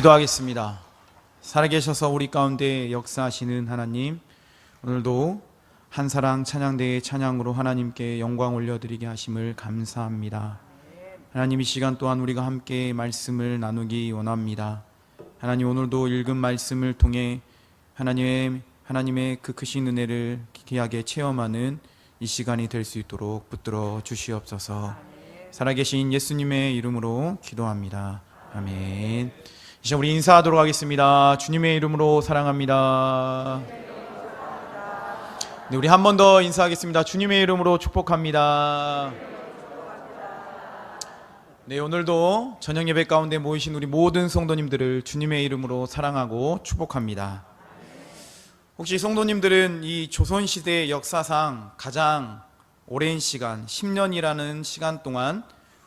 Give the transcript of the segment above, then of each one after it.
기도하겠습니다. 살아계셔서 우리 가운데 역사하시는 하나님, 오늘도 한사랑 찬양대의 찬양으로 하나님께 영광 올려드리게 하심을 감사합니다. 하나님 이 시간 또한 우리가 함께 말씀을 나누기 원합니다. 하나님 오늘도 읽은 말씀을 통해 하나님의 하나님의 그 크신 은혜를 귀하게 체험하는 이 시간이 될 수 있도록 붙들어 주시옵소서. 살아계신 예수님의 이름으로 기도합니다. 아멘. 이제 우리 인사하도록 하겠습니다. 주님의 이름으로 사랑합니다. 네, 우리 한 번 더 인사하겠습니다. 주님의 이름으로 축복합니다. 네, 오늘도 저녁 예배 가운데 모이신 우리 모든 성도님들을 주님의 이름으로 사랑하고 축복합니다. 혹시 성도님들은 이 조선시대 역사상 가장 오랜 시간, 10년이라는 시간 동안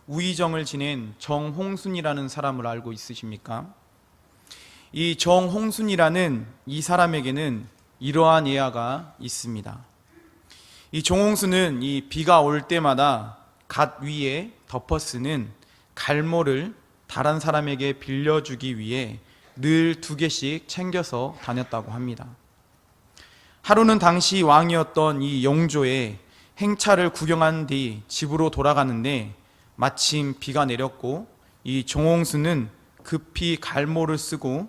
우의정을 지낸 정홍순이라는 사람을 알고 있으십니까? 이 정홍순이라는 이 사람에게는 이러한 예화가 있습니다. 이 정홍순은 이 비가 올 때마다 갓 위에 덮어 쓰는 갈모를 다른 사람에게 빌려주기 위해 늘 두 개씩 챙겨서 다녔다고 합니다. 하루는 당시 왕이었던 이 영조의 행차를 구경한 뒤 집으로 돌아가는데 마침 비가 내렸고 이 종홍수는 급히 갈모를 쓰고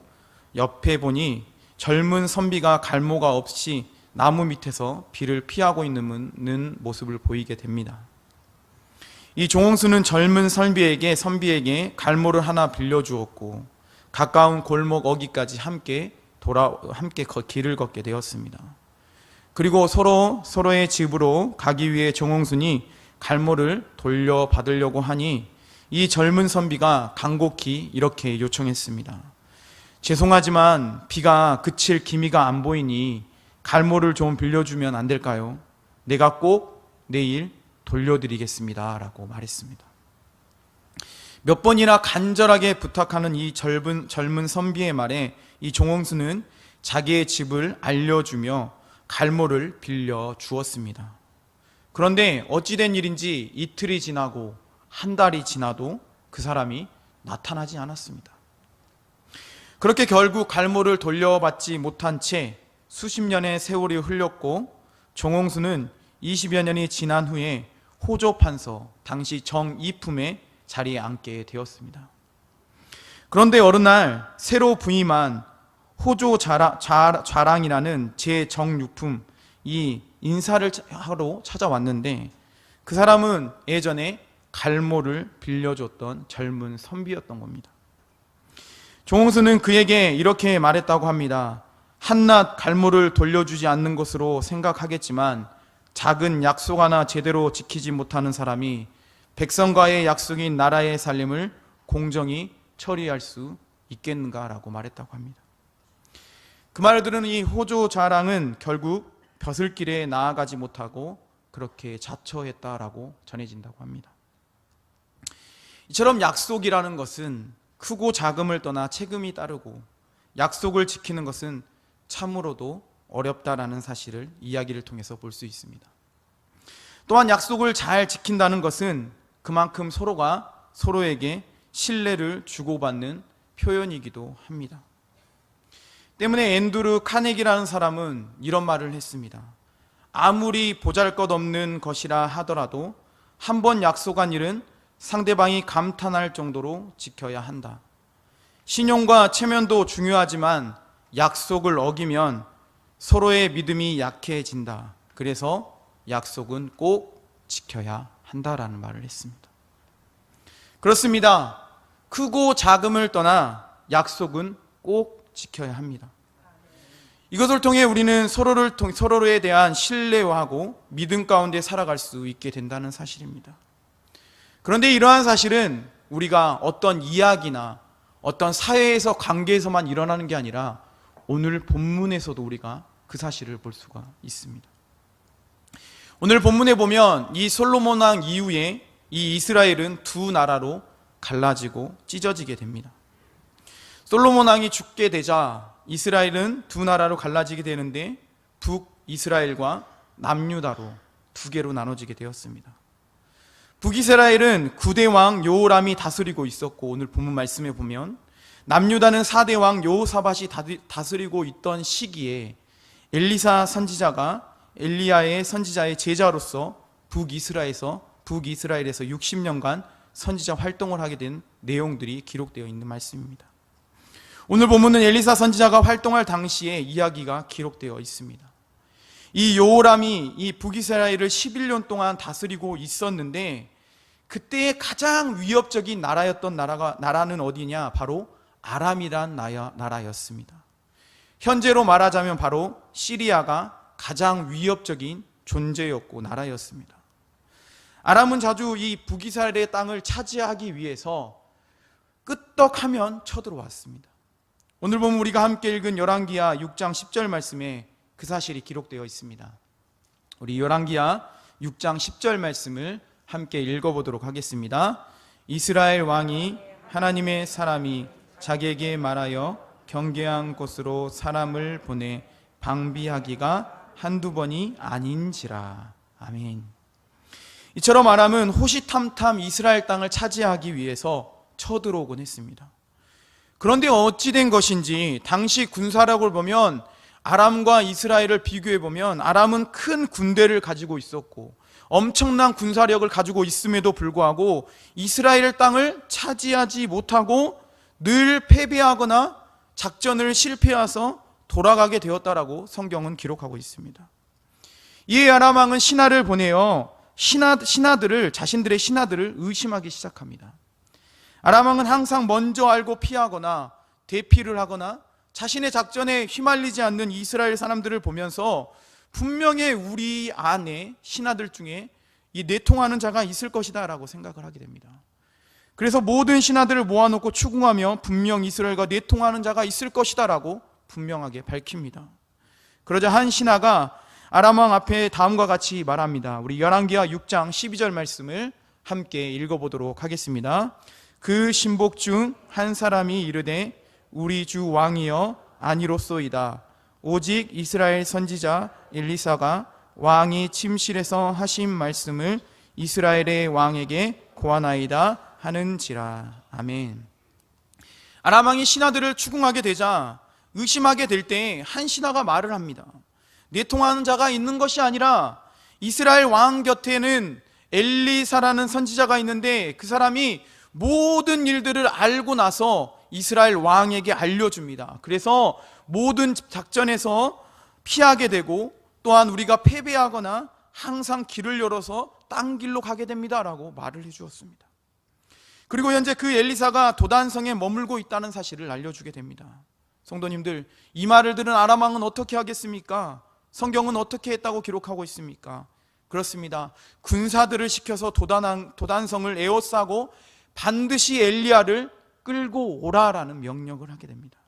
옆에 보니 젊은 선비가 갈모가 없이 나무 밑에서 비를 피하고 있는 모습을 보이게 됩니다. 이 종홍수는 젊은 선비에게 선비에게 갈모를 하나 빌려주었고 가까운 골목 어기까지 함께 돌아 함께 길을 걷게 되었습니다. 그리고 서로 서로의 집으로 가기 위해 정홍순이 갈모를 돌려받으려고 하니 이 젊은 선비가 간곡히 이렇게 요청했습니다. 죄송하지만 비가 그칠 기미가 안 보이니 갈모를 좀 빌려주면 안 될까요? 내가 꼭 내일 돌려드리겠습니다. 라고 말했습니다. 몇 번이나 간절하게 부탁하는 이 젊은, 젊은 선비의 말에 이 종홍수는 자기의 집을 알려주며 갈모를 빌려 주었습니다. 그런데 어찌된 일인지 이틀이 지나고 한 달이 지나도 그 사람이 나타나지 않았습니다. 그렇게 결국 갈모를 돌려받지 못한 채 수십 년의 세월이 흘렸고 정홍수는 20여 년이 지난 후에 호조 판서 당시 정이품의 자리에 앉게 되었습니다. 그런데 어느 날 새로 부임한 호조 자랑, 자랑 이라는 제 정육품 이 인사를 하러 찾아왔는데 그 사람은 예전에 갈모를 빌려줬던 젊은 선비였던 겁니다. 종홍수는 그에게 이렇게 말했다고 합니다. 한낱 갈모를 돌려주지 않는 것으로 생각하겠지만 작은 약속 하나 제대로 지키지 못하는 사람이 백성과의 약속인 나라의 살림을 공정히 처리할 수 있겠는가라고 말했다고 합니다. 그 말을 들은 이 호조 자랑은 결국 벼슬길에 나아가지 못하고 그렇게 자처했다라고 전해진다고 합니다. 이처럼 약속이라는 것은 크고 작음을 떠나 책임이 따르고 약속을 지키는 것은 참으로도 어렵다라는 사실을 이야기를 통해서 볼 수 있습니다. 또한 약속을 잘 지킨다는 것은 그만큼 서로가 서로에게 신뢰를 주고받는 표현이기도 합니다. 때문에 앤드루 카네기라는 사람은 이런 말을 했습니다. 아무리 보잘 것 없는 것이라 하더라도 한 번 약속한 일은 상대방이 감탄할 정도로 지켜야 한다. 신용과 체면도 중요하지만 약속을 어기면 서로의 믿음이 약해진다. 그래서 약속은 꼭 지켜야 한다라는 말을 했습니다. 그렇습니다. 크고 작음을 떠나 약속은 꼭 지켜야 합니다. 이것을 통해 우리는 서로를 통, 서로에 대한 신뢰하고 믿음 가운데 살아갈 수 있게 된다는 사실입니다. 그런데 이러한 사실은 우리가 어떤 이야기나 어떤 사회에서 관계에서만 일어나는 게 아니라 오늘 본문에서도 우리가 그 사실을 볼 수가 있습니다. 오늘 본문에 보면 이 솔로몬 왕 이후에 이 이스라엘은 두 나라로 갈라지고 찢어지게 됩니다. 솔로몬 왕이 죽게 되자 이스라엘은 두 나라로 갈라지게 되는데 북 이스라엘과 남유다로 두 개로 나눠지게 되었습니다. 북이스라엘은 구대 왕 요람이 다스리고 있었고 오늘 본문 말씀에 보면 남유다는 4대 왕 다드- 다스리고 있던 시기에 엘리사 선지자가 엘리야의 선지자의 제자로서 북이스라엘에서 북이스라엘에서 60년간 선지자 활동을 하게 된 내용들이 기록되어 있는 말씀입니다. 오늘 본문은 엘리사 선지자가 활동할 당시의 이야기가 기록되어 있습니다. 이 요람이 이 북이스라엘을 11년 동안 다스리고 있었는데 그때의 가장 위협적인 나라였던 나라가 나라는 어디냐? 바로 아람이란 나라, 나라였습니다. 현재로 말하자면 바로 시리아가 가장 위협적인 존재였고 나라였습니다. 아람은 자주 이 북이스라엘의 땅을 차지하기 위해서 끄떡하면 쳐들어왔습니다. 오늘 보면 우리가 함께 읽은 열왕기하 6장 10절 말씀에 그 사실이 기록되어 있습니다. 우리 열왕기하 6장 10절 말씀을 함께 읽어보도록 하겠습니다. 이스라엘 왕이 하나님의 사람이 자기에게 말하여 경계한 곳으로 사람을 보내 방비하기가 한두 번이 아닌지라. 아멘. 이처럼 아람은 호시탐탐 이스라엘 땅을 차지하기 위해서 쳐들어오곤 했습니다. 그런데 어찌된 것인지 당시 군사력을 보면 아람과 이스라엘을 비교해 보면 아람은 큰 군대를 가지고 있었고 엄청난 군사력을 가지고 있음에도 불구하고 이스라엘 땅을 차지하지 못하고 늘 패배하거나 작전을 실패해서 돌아가게 되었다라고 성경은 기록하고 있습니다. 이에 아람 왕은 신하를 보내어 신하, 신하들을 자신들의 신하들을 의심하기 시작합니다. 아람 왕은 항상 먼저 알고 피하거나 대피를 하거나 자신의 작전에 휘말리지 않는 이스라엘 사람들을 보면서 분명히 우리 안에 신하들 중에 이 내통하는 자가 있을 것이다 라고 생각을 하게 됩니다. 그래서 모든 신하들을 모아놓고 추궁하며 분명 이스라엘과 내통하는 자가 있을 것이다 라고 분명하게 밝힙니다. 그러자 한 신하가 아람 왕 앞에 다음과 같이 말합니다. 우리 열왕기하 6장 12절 말씀을 함께 읽어보도록 하겠습니다. 그 신복 중 한 사람이 이르되 우리 주 왕이여 아니로소이다. 오직 이스라엘 선지자 엘리사가 왕이 침실에서 하신 말씀을 이스라엘의 왕에게 고하나이다 하는지라. 아멘. 아람 왕이 신하들을 추궁하게 되자 의심하게 될 때 한 신하가 말을 합니다. 내통하는 자가 있는 것이 아니라 이스라엘 왕 곁에는 엘리사라는 선지자가 있는데 그 사람이 모든 일들을 알고 나서 이스라엘 왕에게 알려줍니다. 그래서 모든 작전에서 피하게 되고 또한 우리가 패배하거나 항상 길을 열어서 딴 길로 가게 됩니다라고 말을 해 주었습니다. 그리고 현재 그 엘리사가 도단성에 머물고 있다는 사실을 알려주게 됩니다. 성도님들, 이 말을 들은 아람 왕은 어떻게 하겠습니까? 성경은 어떻게 했다고 기록하고 있습니까? 그렇습니다. 군사들을 시켜서 도단, 도단성을 에워싸고 반드시 엘리야를 끌고 오라라는 명령을 하게 됩니다.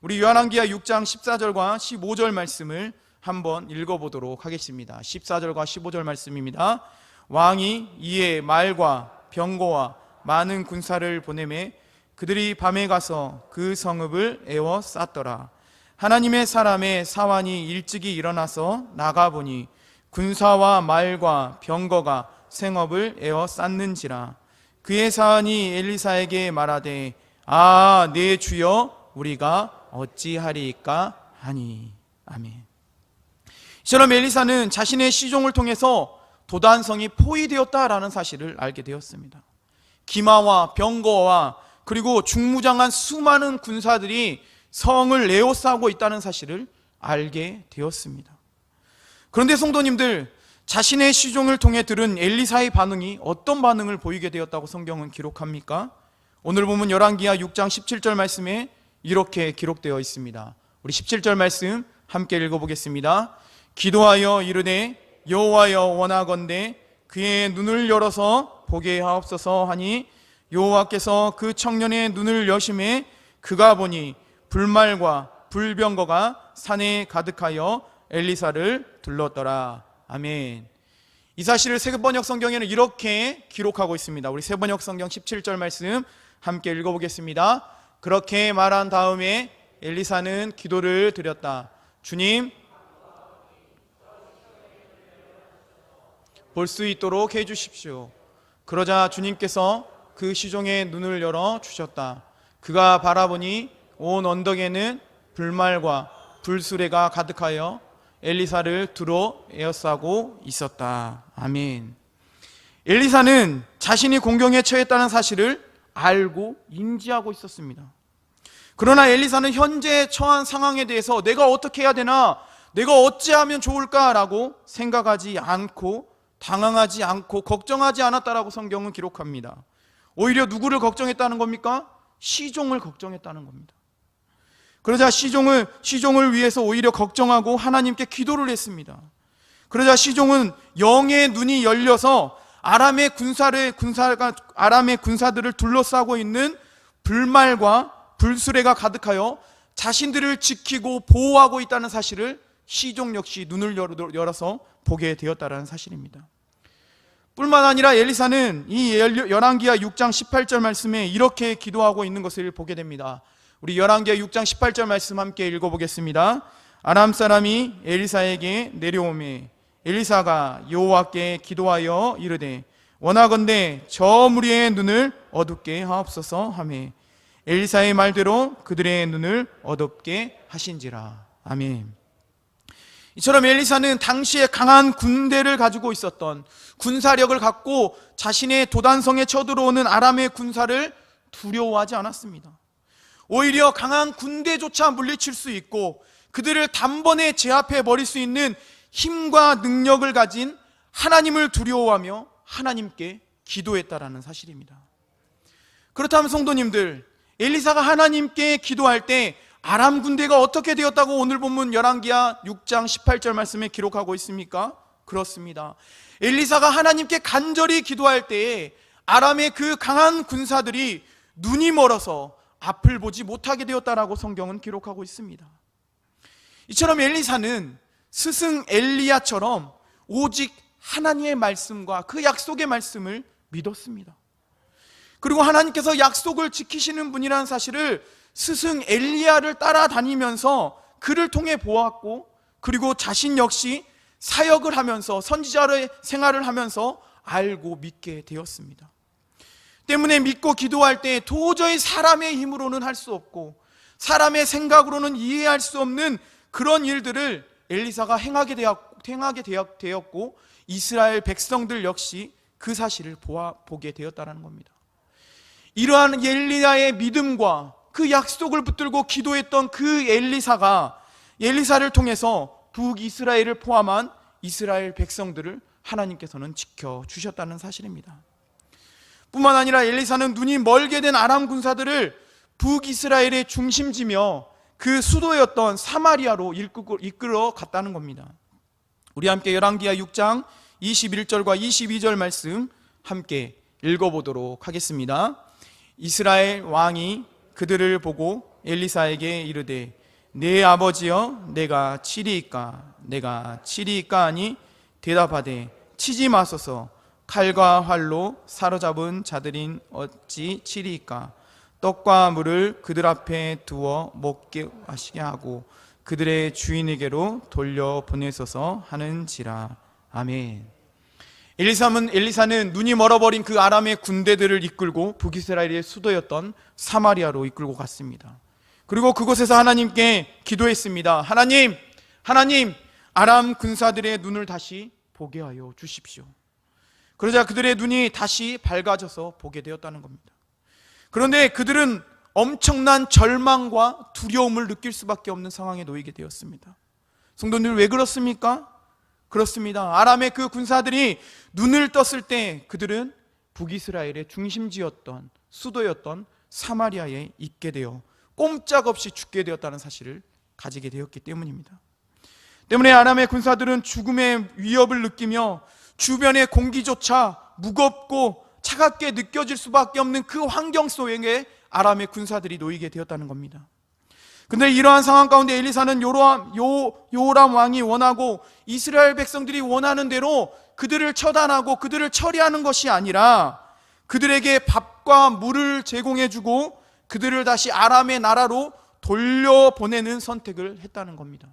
우리 요한왕기하 6장 14절과 15절 말씀을 한번 읽어보도록 하겠습니다. 14절과 15절 말씀입니다. 왕이 이에 말과 병거와 많은 군사를 보내매 그들이 밤에 가서 그 성읍을 에워 쌌더라. 하나님의 사람의 사환이 일찍이 일어나서 나가보니 군사와 말과 병거가 생업을 에워 쌌는지라. 그의 사환이 엘리사에게 말하되 아 내 주여 우리가 어찌하리까 하니 아멘. 이처럼 엘리사는 자신의 시종을 통해서 도단 성이 포위되었다라는 사실을 알게 되었습니다. 기마와 병거와 그리고 중무장한 수많은 군사들이 성을 에워싸고 있다는 사실을 알게 되었습니다. 그런데 성도님들 자신의 시종을 통해 들은 엘리사의 반응이 어떤 반응을 보이게 되었다고 성경은 기록합니까? 오늘 보면 열왕기하 6장 17절 말씀에 이렇게 기록되어 있습니다. 우리 17절 말씀 함께 읽어보겠습니다. 기도하여 이르되 여호와여 원하건대 그의 눈을 열어서 보게 하옵소서 하니 여호와께서 그 청년의 눈을 여심해 그가 보니 불말과 불병거가 산에 가득하여 엘리사를 둘렀더라. 아멘. 이 사실을 세번역 성경에는 이렇게 기록하고 있습니다. 우리 세번역 성경 17절 말씀 함께 읽어보겠습니다. 그렇게 말한 다음에 엘리사는 기도를 드렸다. 주님, 볼 수 있도록 해 주십시오. 그러자 주님께서 그 시종의 눈을 열어 주셨다. 그가 바라보니 온 언덕에는 불말과 불수레가 가득하여 엘리사를 두루 에워싸고 있었다. 아멘. 엘리사는 자신이 공경에 처했다는 사실을 알고 인지하고 있었습니다. 그러나 엘리사는 현재 처한 상황에 대해서 내가 어떻게 해야 되나, 내가 어찌하면 좋을까라고 생각하지 않고 당황하지 않고 걱정하지 않았다라고 성경은 기록합니다. 오히려 누구를 걱정했다는 겁니까? 시종을 걱정했다는 겁니다. 그러자 시종을 시종을 위해서 오히려 걱정하고 하나님께 기도를 했습니다. 그러자 시종은 영의 눈이 열려서 아람의 군사를 군사가 아람의 군사들을 둘러싸고 있는 불말과 불수레가 가득하여 자신들을 지키고 보호하고 있다는 사실을 시종 역시 눈을 열어- 열어서 보게 되었다라는 사실입니다. 뿐만 아니라 엘리사는 이 열왕기하 6장 18절 말씀에 이렇게 기도하고 있는 것을 보게 됩니다. 우리 열왕기하 6장 18절 말씀 함께 읽어 보겠습니다. 아람 사람이 엘리사에게 내려오매 엘리사가 여호와께 기도하여 이르되 원하건대 저 무리의 눈을 어둡게 하옵소서 하매 엘리사의 말대로 그들의 눈을 어둡게 하신지라. 아멘. 이처럼 엘리사는 당시에 강한 군대를 가지고 있었던 군사력을 갖고 자신의 도단성에 쳐들어오는 아람의 군사를 두려워하지 않았습니다. 오히려 강한 군대조차 물리칠 수 있고 그들을 단번에 제압해 버릴 수 있는 힘과 능력을 가진 하나님을 두려워하며 하나님께 기도했다라는 사실입니다. 그렇다면 성도님들, 엘리사가 하나님께 기도할 때 아람 군대가 어떻게 되었다고 오늘 본문 열왕기하 6장 18절 말씀에 기록하고 있습니까? 그렇습니다. 엘리사가 하나님께 간절히 기도할 때에 아람의 그 강한 군사들이 눈이 멀어서 앞을 보지 못하게 되었다라고 성경은 기록하고 있습니다. 이처럼 엘리사는 스승 엘리야처럼 오직 하나님의 말씀과 그 약속의 말씀을 믿었습니다. 그리고 하나님께서 약속을 지키시는 분이라는 사실을 스승 엘리야를 따라다니면서 그를 통해 보았고 그리고 자신 역시 사역을 하면서 선지자의 생활을 하면서 알고 믿게 되었습니다. 때문에 믿고 기도할 때 도저히 사람의 힘으로는 할 수 없고 사람의 생각으로는 이해할 수 없는 그런 일들을 엘리사가 행하게 되었, 행하게 되었고 이스라엘 백성들 역시 그 사실을 보아, 보게 되었다는 겁니다. 이러한 엘리야의 믿음과 그 약속을 붙들고 기도했던 그 엘리사가 엘리사를 통해서 북이스라엘을 포함한 이스라엘 백성들을 하나님께서는 지켜 주셨다는 사실입니다. 뿐만 아니라 엘리사는 눈이 멀게 된 아람 군사들을 북이스라엘의 중심지며 그 수도였던 사마리아로 이끌어 갔다는 겁니다. 우리 함께 열왕기하 6장 21절과 22절 말씀 함께 읽어보도록 하겠습니다. 이스라엘 왕이 그들을 보고 엘리사에게 이르되 내 아버지여 내가 치리이까 내가 치리이까 하니 대답하되 치지 마소서 칼과 활로 사로잡은 자들인 어찌 치리이까 떡과 물을 그들 앞에 두어 먹게 하시게 하고 그들의 주인에게로 돌려 보내소서 하는지라 아멘. 엘리사는 엘리사는 눈이 멀어버린 그 아람의 군대들을 이끌고 북이스라엘의 수도였던 사마리아로 이끌고 갔습니다. 그리고 그곳에서 하나님께 기도했습니다. 하나님, 하나님, 아람 군사들의 눈을 다시 보게 하여 주십시오. 그러자 그들의 눈이 다시 밝아져서 보게 되었다는 겁니다. 그런데 그들은 엄청난 절망과 두려움을 느낄 수밖에 없는 상황에 놓이게 되었습니다. 성도들 왜 그렇습니까? 그렇습니다. 아람의 그 군사들이 눈을 떴을 때 그들은 북이스라엘의 중심지였던 수도였던 사마리아에 있게 되어 꼼짝없이 죽게 되었다는 사실을 가지게 되었기 때문입니다. 때문에 아람의 군사들은 죽음의 위협을 느끼며 주변의 공기조차 무겁고 차갑게 느껴질 수밖에 없는 그 환경 속에 아람의 군사들이 놓이게 되었다는 겁니다. 근데 이러한 상황 가운데 엘리사는 요람, 요, 요람 왕이 원하고 이스라엘 백성들이 원하는 대로 그들을 처단하고 그들을 처리하는 것이 아니라 그들에게 밥과 물을 제공해주고 그들을 다시 아람의 나라로 돌려보내는 선택을 했다는 겁니다.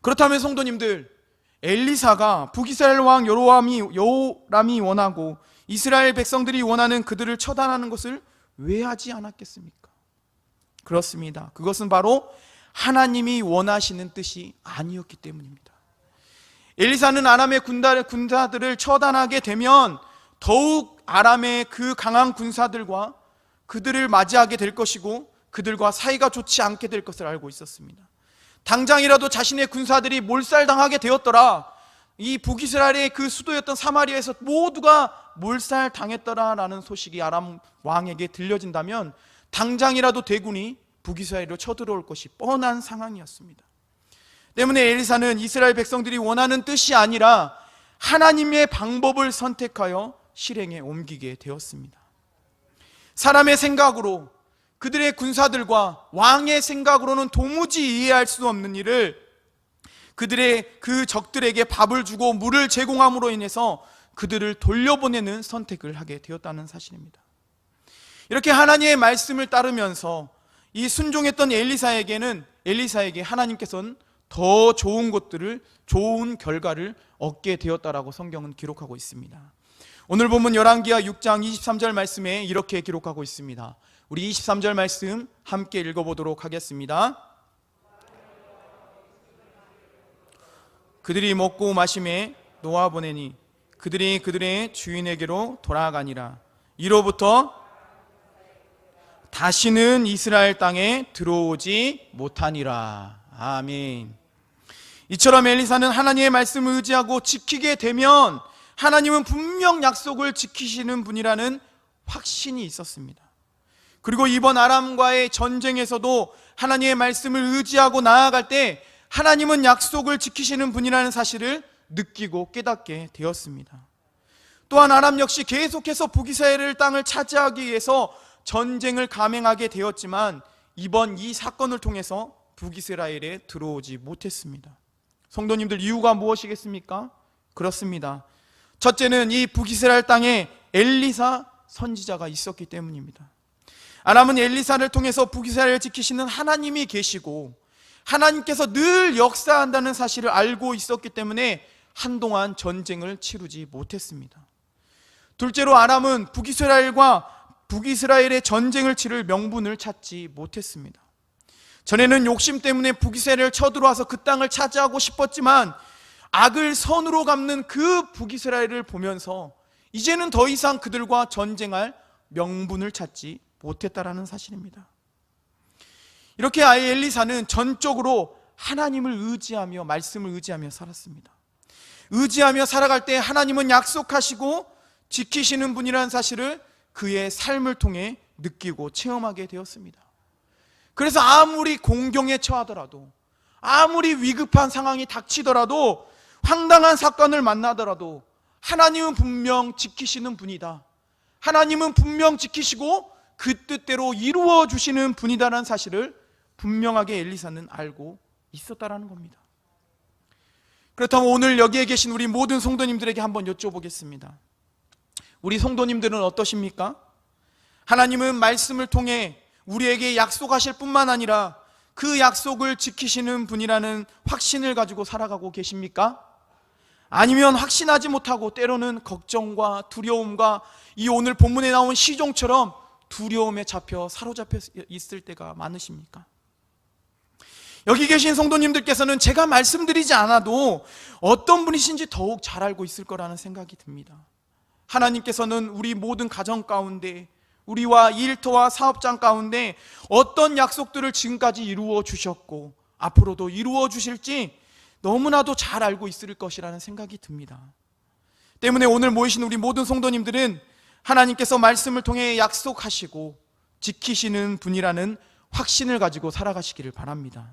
그렇다면 성도님들, 엘리사가 북이스라엘 왕 요로함이 요람이 원하고 이스라엘 백성들이 원하는 그들을 처단하는 것을 왜 하지 않았겠습니까? 그렇습니다. 그것은 바로 하나님이 원하시는 뜻이 아니었기 때문입니다. 엘리사는 아람의 군사들을 처단하게 되면 더욱 아람의 그 강한 군사들과 그들을 맞이하게 될 것이고 그들과 사이가 좋지 않게 될 것을 알고 있었습니다. 당장이라도 자신의 군사들이 몰살당하게 되었더라. 이 북이스라엘의 그 수도였던 사마리아에서 모두가 몰살 당했더라라는 소식이 아람 왕에게 들려진다면 당장이라도 대군이 북이스라엘로 쳐들어올 것이 뻔한 상황이었습니다. 때문에 엘리사는 이스라엘 백성들이 원하는 뜻이 아니라 하나님의 방법을 선택하여 실행에 옮기게 되었습니다. 사람의 생각으로 그들의 군사들과 왕의 생각으로는 도무지 이해할 수 없는 일을 그들의 그 적들에게 밥을 주고 물을 제공함으로 인해서 그들을 돌려보내는 선택을 하게 되었다는 사실입니다. 이렇게 하나님의 말씀을 따르면서 이 순종했던 엘리사에게는 엘리사에게 하나님께서는 더 좋은 것들을 좋은 결과를 얻게 되었다라고 성경은 기록하고 있습니다. 오늘 본문 열왕기하 6장 23절 말씀에 이렇게 기록하고 있습니다. 우리 23절 말씀 함께 읽어 보도록 하겠습니다. 그들이 먹고 마심에 놓아 보내니 그들이 그들의 주인에게로 돌아가니라. 이로부터 다시는 이스라엘 땅에 들어오지 못하니라. 아멘. 이처럼 엘리사는 하나님의 말씀을 의지하고 지키게 되면 하나님은 분명 약속을 지키시는 분이라는 확신이 있었습니다. 그리고 이번 아람과의 전쟁에서도 하나님의 말씀을 의지하고 나아갈 때 하나님은 약속을 지키시는 분이라는 사실을 느끼고 깨닫게 되었습니다. 또한 아람 역시 계속해서 북이스라엘 땅을 차지하기 위해서 전쟁을 감행하게 되었지만 이번 이 사건을 통해서 북이스라엘에 들어오지 못했습니다. 성도님들 이유가 무엇이겠습니까? 그렇습니다. 첫째는 이 북이스라엘 땅에 엘리사 선지자가 있었기 때문입니다. 아람은 엘리사를 통해서 북이스라엘을 지키시는 하나님이 계시고 하나님께서 늘 역사한다는 사실을 알고 있었기 때문에 한동안 전쟁을 치르지 못했습니다. 둘째로 아람은 북이스라엘과 북이스라엘의 전쟁을 치를 명분을 찾지 못했습니다. 전에는 욕심 때문에 북이스라엘을 쳐들어와서 그 땅을 차지하고 싶었지만 악을 선으로 갚는 그 북이스라엘을 보면서 이제는 더 이상 그들과 전쟁할 명분을 찾지 못했다라는 사실입니다. 이렇게 아예 엘리사는 전적으로 하나님을 의지하며 말씀을 의지하며 살았습니다. 의지하며 살아갈 때 하나님은 약속하시고 지키시는 분이라는 사실을 그의 삶을 통해 느끼고 체험하게 되었습니다. 그래서 아무리 공경에 처하더라도 아무리 위급한 상황이 닥치더라도 황당한 사건을 만나더라도 하나님은 분명 지키시는 분이다. 하나님은 분명 지키시고 그 뜻대로 이루어 주시는 분이다라는 사실을 분명하게 엘리사는 알고 있었다라는 겁니다. 그렇다면 오늘 여기에 계신 우리 모든 성도님들에게 한번 여쭤보겠습니다. 우리 성도님들은 어떠십니까? 하나님은 말씀을 통해 우리에게 약속하실 뿐만 아니라 그 약속을 지키시는 분이라는 확신을 가지고 살아가고 계십니까? 아니면 확신하지 못하고 때로는 걱정과 두려움과 이 오늘 본문에 나온 시종처럼 두려움에 잡혀 사로잡혀 있을 때가 많으십니까? 여기 계신 성도님들께서는 제가 말씀드리지 않아도 어떤 분이신지 더욱 잘 알고 있을 거라는 생각이 듭니다. 하나님께서는 우리 모든 가정 가운데 우리와 일터와 사업장 가운데 어떤 약속들을 지금까지 이루어 주셨고 앞으로도 이루어 주실지 너무나도 잘 알고 있을 것이라는 생각이 듭니다. 때문에 오늘 모이신 우리 모든 성도님들은 하나님께서 말씀을 통해 약속하시고 지키시는 분이라는 확신을 가지고 살아가시기를 바랍니다.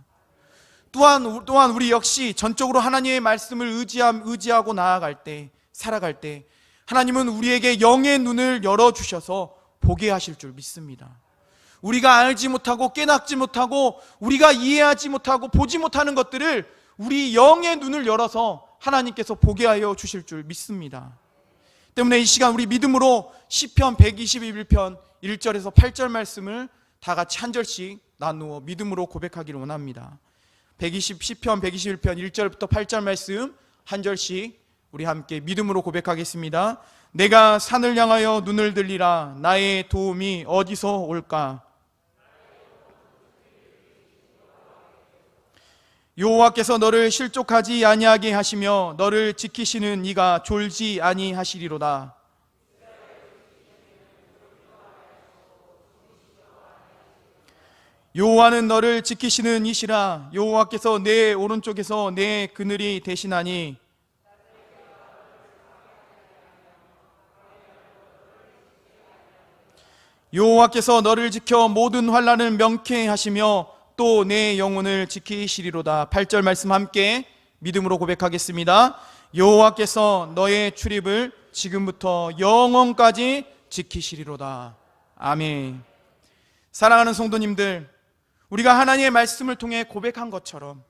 또한 또한 우리 역시 전적으로 하나님의 말씀을 의지함, 의지하고 나아갈 때 살아갈 때 하나님은 우리에게 영의 눈을 열어 주셔서 보게 하실 줄 믿습니다. 우리가 알지 못하고 깨닫지 못하고 우리가 이해하지 못하고 보지 못하는 것들을 우리 영의 눈을 열어서 하나님께서 보게 하여 주실 줄 믿습니다. 때문에 이 시간 우리 믿음으로 시편 121편 1절에서 8절 말씀을 다 같이 한 절씩 나누어 믿음으로 고백하기를 원합니다. 120 시편 121편 1절부터 8절 말씀 한 절씩 우리 함께 믿음으로 고백하겠습니다. 내가 산을 향하여 눈을 들리라. 나의 도움이 어디서 올까? 여호와께서 너를 실족하지 아니하게 하시며 너를 지키시는 이가 졸지 아니하시리로다 여호와는 너를 지키시는 이시라. 여호와께서 내 오른쪽에서 내 그늘이 되시나니. 여호와께서 너를 지켜 모든 환란을 명쾌 하시며 또 내 영혼을 지키시리로다. 8절 말씀 함께 믿음으로 고백하겠습니다. 여호와께서 너의 출입을 지금부터 영원까지 지키시리로다. 아멘. 사랑하는 성도님들 우리가 하나님의 말씀을 통해 고백한 것처럼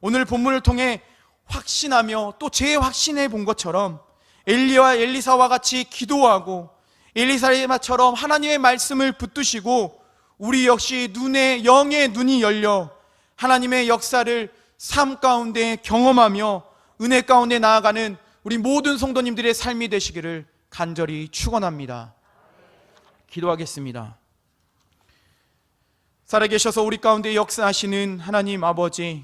오늘 본문을 통해 확신하며 또 재확신해 본 것처럼 엘리와 엘리사와 같이 기도하고 엘리사마처럼 하나님의 말씀을 붙드시고 우리 역시 눈에 영의 눈이 열려 하나님의 역사를 삶 가운데 경험하며 은혜 가운데 나아가는 우리 모든 성도님들의 삶이 되시기를 간절히 축원합니다. 기도하겠습니다. 살아계셔서 우리 가운데 역사하시는 하나님 아버지,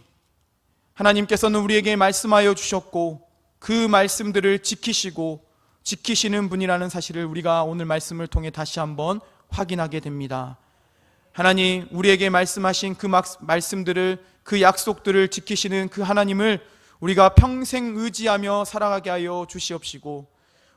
하나님께서는 우리에게 말씀하여 주셨고 그 말씀들을 지키시고 지키시는 분이라는 사실을 우리가 오늘 말씀을 통해 다시 한번 확인하게 됩니다. 하나님, 우리에게 말씀하신 그 막- 말씀들을 그 약속들을 지키시는 그 하나님을 우리가 평생 의지하며 살아가게 하여 주시옵시고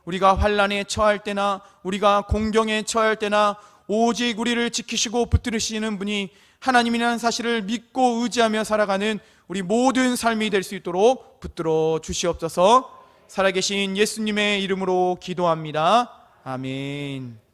우리가 환란에 처할 때나 우리가 공경에 처할 때나 오직 우리를 지키시고 붙들으시는 분이 하나님이라는 사실을 믿고 의지하며 살아가는 우리 모든 삶이 될 수 있도록 붙들어 주시옵소서 살아계신 예수님의 이름으로 기도합니다. 아멘.